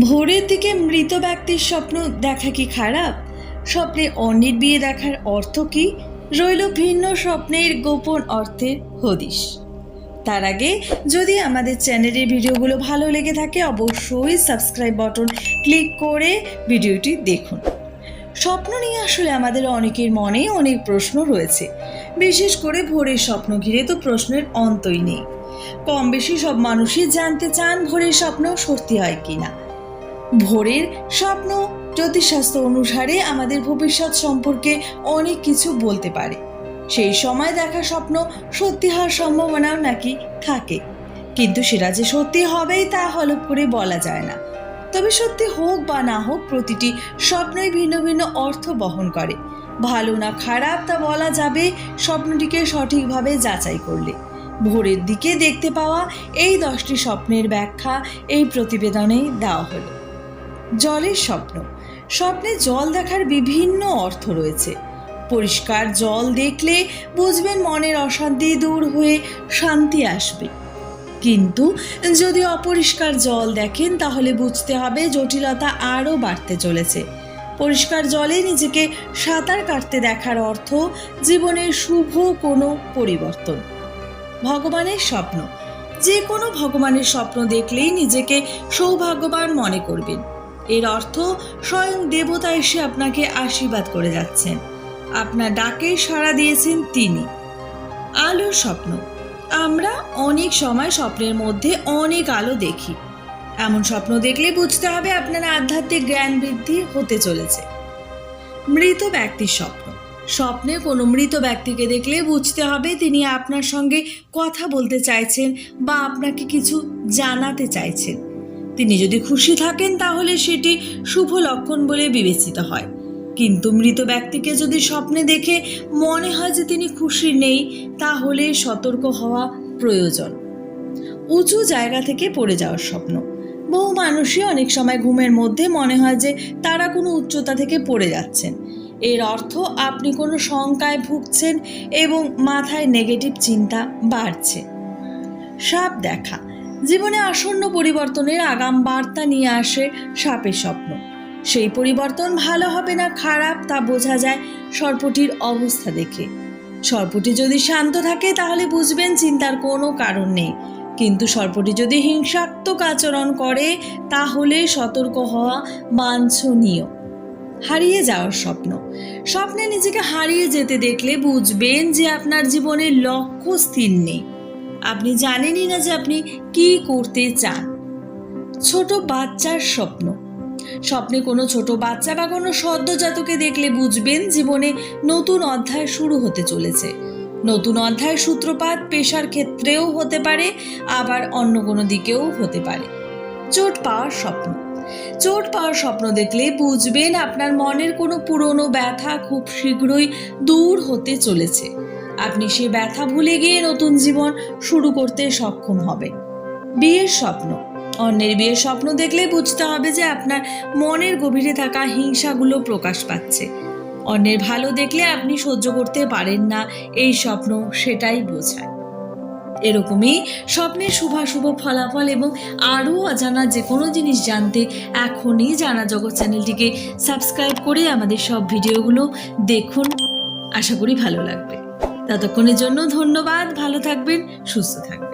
ভোরের দিকে মৃত ব্যক্তির স্বপ্ন দেখা কি খারাপ? স্বপ্নে অন্যের বিয়ে দেখার অর্থ কি? রইল ভিন্ন স্বপ্নের গোপন অর্থের হদিশ। তার আগে, যদি আমাদের চ্যানেলের ভিডিওগুলো ভালো লেগে থাকে, অবশ্যই সাবস্ক্রাইব বাটন ক্লিক করে ভিডিওটি দেখুন। স্বপ্ন নিয়ে আসলে আমাদের অনেকের মনে অনেক প্রশ্ন রয়েছে। বিশেষ করে ভোরের স্বপ্ন ঘিরে তো প্রশ্নের অন্তই নেই। কম বেশি সব মানুষই জানতে চান ভোরের স্বপ্ন সত্যি হয় কিনা। ভোরের স্বপ্ন জ্যোতিষশাস্ত্র অনুসারে আমাদের ভবিষ্যৎ সম্পর্কে অনেক কিছু বলতে পারে। সেই সময় দেখা স্বপ্ন সত্যি হওয়ার সম্ভাবনাও নাকি থাকে। কিন্তু সেটা যে সত্যি হবেই তা হলপ করে বলা যায় না। তবে সত্যি হোক বা না হোক, প্রতিটি স্বপ্নই ভিন্ন ভিন্ন অর্থ বহন করে। ভালো না খারাপ তা বলা যাবে স্বপ্নটিকে সঠিকভাবে যাচাই করলে। ভোরের দিকে দেখতে পাওয়া এই দশটি স্বপ্নের ব্যাখ্যা এই প্রতিবেদনে দেওয়া হলো। জলের স্বপ্ন। স্বপ্নে জল দেখার বিভিন্ন অর্থ রয়েছে। পরিষ্কার জল দেখলে বুঝবেন মনের অশান্তি দূর হয়ে শান্তি আসবে। কিন্তু যদি অপরিষ্কার জল দেখেন, তাহলে বুঝতে হবে জটিলতা আরও বাড়তে চলেছে। পরিষ্কার জলে নিজেকে সাঁতার কাটতে দেখার অর্থ জীবনের শুভ কোনো পরিবর্তন। ভগবানের স্বপ্ন। যে কোনো ভগবানের স্বপ্ন দেখলেই নিজেকে সৌভাগ্যবান মনে করবেন। এর অর্থ স্বয়ং দেবতা এসে আপনাকে আশীর্বাদ করে যাচ্ছেন। আপনার ডাকে সাড়া দিয়েছেন তিনি। আলোর স্বপ্ন। আমরা অনেক সময় স্বপ্নের মধ্যে অনেক আলো দেখি। এমন স্বপ্ন দেখলে বুঝতে হবে আপনার আধ্যাত্মিক জ্ঞান বৃদ্ধি হতে চলেছে। মৃত ব্যক্তির স্বপ্ন। স্বপ্নে কোনো মৃত ব্যক্তিকে দেখলে বুঝতে হবে তিনি আপনার সঙ্গে কথা বলতে চাইছেন বা আপনাকে কিছু জানাতে চাইছেন। তিনি যদি খুশি থাকেন তাহলে সেটি শুভ লক্ষণ বলে বিবেচিত হয়। কিন্তু মৃত ব্যক্তিকে যদি স্বপ্নে দেখে মনে হয় যে তিনি খুশি নেই, তাহলে সতর্ক হওয়া প্রয়োজন। উঁচু জায়গা থেকে পড়ে যাওয়ার স্বপ্ন। বহু মানুষই অনেক সময় ঘুমের মধ্যে মনে হয় যে তারা কোনো উচ্চতা থেকে পড়ে যাচ্ছেন। এর অর্থ, আপনি কোনো শঙ্কায় ভুগছেন এবং মাথায় নেগেটিভ চিন্তা বাড়ছে। সাপ দেখা। জীবনে আসন্ন পরিবর্তনের আগাম বার্তা নিয়ে আসে সাপের স্বপ্ন। সেই পরিবর্তন ভালো হবে না খারাপ তা বোঝা যায় সর্পটির অবস্থা দেখে। সর্পটি যদি শান্ত থাকে তাহলে বুঝবেন চিন্তার কোনো কারণ নেই। কিন্তু সর্পটি যদি হিংসাত্মক আচরণ করে তাহলে সতর্ক হওয়া বাঞ্ছনীয়। হারিয়ে যাওয়ার স্বপ্ন। স্বপ্নে নিজেকে হারিয়ে যেতে দেখলে বুঝবেন যে আপনার জীবনের লক্ষ্য স্থির নেই। আপনি জানেনই না যে আপনি কি করতে চান। ছোট বাচ্চার স্বপ্ন। স্বপ্নে কোনো ছোট বাচ্চা বা কোনো সদ্যজাতকে দেখলে বুঝবেন জীবনে নতুন অধ্যায় শুরু হতে চলেছে। নতুন অধ্যায় সূত্রপাত পেশার ক্ষেত্রেও হতে পারে, আবার অন্য কোনো দিকেও হতে পারে। চোট পাওয়ার স্বপ্ন। চোট পাওয়ার স্বপ্ন দেখলে বুঝবেন আপনার মনের কোনো পুরনো ব্যথা খুব শীঘ্রই দূর হতে চলেছে। আপনি সে ব্যথা ভুলে গিয়ে নতুন জীবন শুরু করতে সক্ষম হবে। বিয়ের স্বপ্ন। অন্যের বিয়ের স্বপ্ন দেখলে বুঝতে হবে যে আপনার মনের গভীরে থাকা হিংসাগুলো প্রকাশ পাচ্ছে। অন্যের ভালো দেখলে আপনি সহ্য করতে পারেন না, এই স্বপ্ন সেটাই বোঝায়। এরকমই স্বপ্নের শুভাশুভ ফলাফল এবং আরও অজানা যে কোনো জিনিস জানতে এখনই জানা জগৎ চ্যানেলটিকে সাবস্ক্রাইব করে আমাদের সব ভিডিওগুলো দেখুন। আশা করি ভালো লাগবে। ততক্ষণের জন্য ধন্যবাদ ভালো থাকবেন সুস্থ থাকবেন।